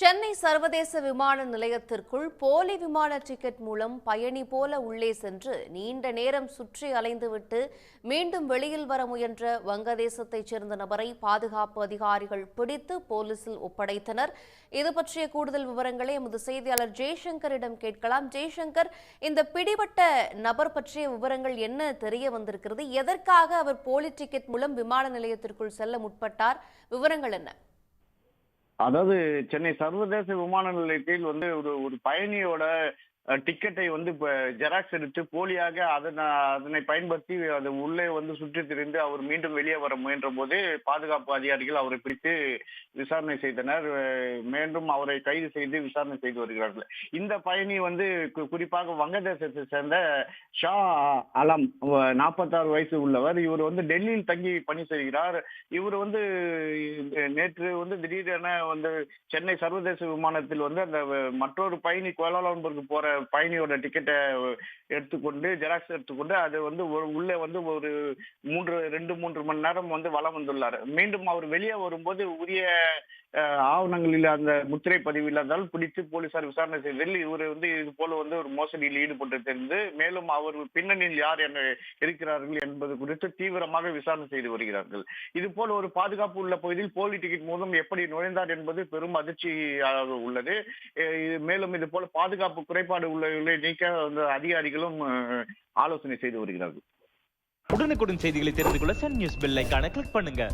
சென்னை சர்வதேச விமான நிலையத்திற்குள் போலி விமான டிக்கெட் மூலம் பயணி போல உள்ளே சென்று நீண்ட நேரம் சுற்றி அலைந்துவிட்டு மீண்டும் வெளியில் வர முயன்ற வங்கதேசத்தைச் சேர்ந்த நபரை பாதுகாப்பு அதிகாரிகள் பிடித்து போலீசில் ஒப்படைத்தனர். இது பற்றிய கூடுதல் விவரங்களை எமது செய்தியாளர் ஜெய்சங்கரிடம் கேட்கலாம். ஜெய்சங்கர் இந்த பிடிபட்ட நபர் பற்றிய விவரங்கள் என்ன தெரிய வந்திருக்கிறது? எதற்காக அவர் போலி டிக்கெட் மூலம் விமான நிலையத்திற்குள் செல்ல முற்பட்டார்? விவரங்கள் என்ன? அதாவது சென்னை சர்வதேச விமான நிலையத்தில் வந்து ஒரு ஒரு பயணியோட டிக்கெட்டை வந்து இப்போ ஜெராக்ஸ் எடுத்து போலியாக அதனை அதனை பயன்படுத்தி அது உள்ளே வந்து சுற்றி திரிந்து அவர் மீண்டும் வெளியே வர முயன்ற போது பாதுகாப்பு அதிகாரிகள் அவரை பிடித்து விசாரணை செய்தனர். மீண்டும் அவரை கைது செய்து விசாரணை செய்து வருகிறார்கள். இந்த பயணி வந்து குறிப்பாக வங்கதேசத்தை சேர்ந்த ஷா அலம் நாற்பத்தாறு வயசு உள்ளவர். இவர் வந்து டெல்லியில் தங்கி பணி செய்கிறார். இவர் வந்து நேற்று வந்து திடீரென வந்து சென்னை சர்வதேச விமானத்தில் வந்து அந்த மற்றொரு பயணி கோலாலம்பூருக்கு போற பயணியோட டிக்கெட்டை எடுத்துக்கொண்டு ஜெராக்ஸ் எடுத்துக்கொண்டு அது வந்து ஒரு- உள்ளே வந்து ஒரு மூன்று ரெண்டு மூன்று மணி நேரம் வந்து வலம் வந்துள்ளார். மீண்டும் அவர் வெளியே வரும்போது உரிய ஆவணங்களில் அந்த முத்திரை பதிவு இல்லாதால் பிடித்து போலீசார் விசாரணை செய்ததில் இவர் வந்து இது போல வந்து ஒரு மோசடியில் ஈடுபட்டு தெரிந்து மேலும் அவர் பின்னணியில் யார் என இருக்கிறார்கள் என்பது குறித்து தீவிரமாக விசாரணை செய்து வருகிறார்கள். இது போல ஒரு பாதுகாப்பு உள்ள பகுதியில் போலி டிக்கெட் மூலம் எப்படி நுழைந்தார் என்பது பெரும் அதிர்ச்சியாக உள்ளது. மேலும் இது போல பாதுகாப்பு குறைபாடு உள்ளவர்களை நீக்க அந்த அதிகாரிகளும் ஆலோசனை செய்து வருகிறார்கள். உடனுக்குடன் செய்திகளை தெரிந்து கொள்ள சன் நியூஸ் பெல் கிளிக் பண்ணுங்க.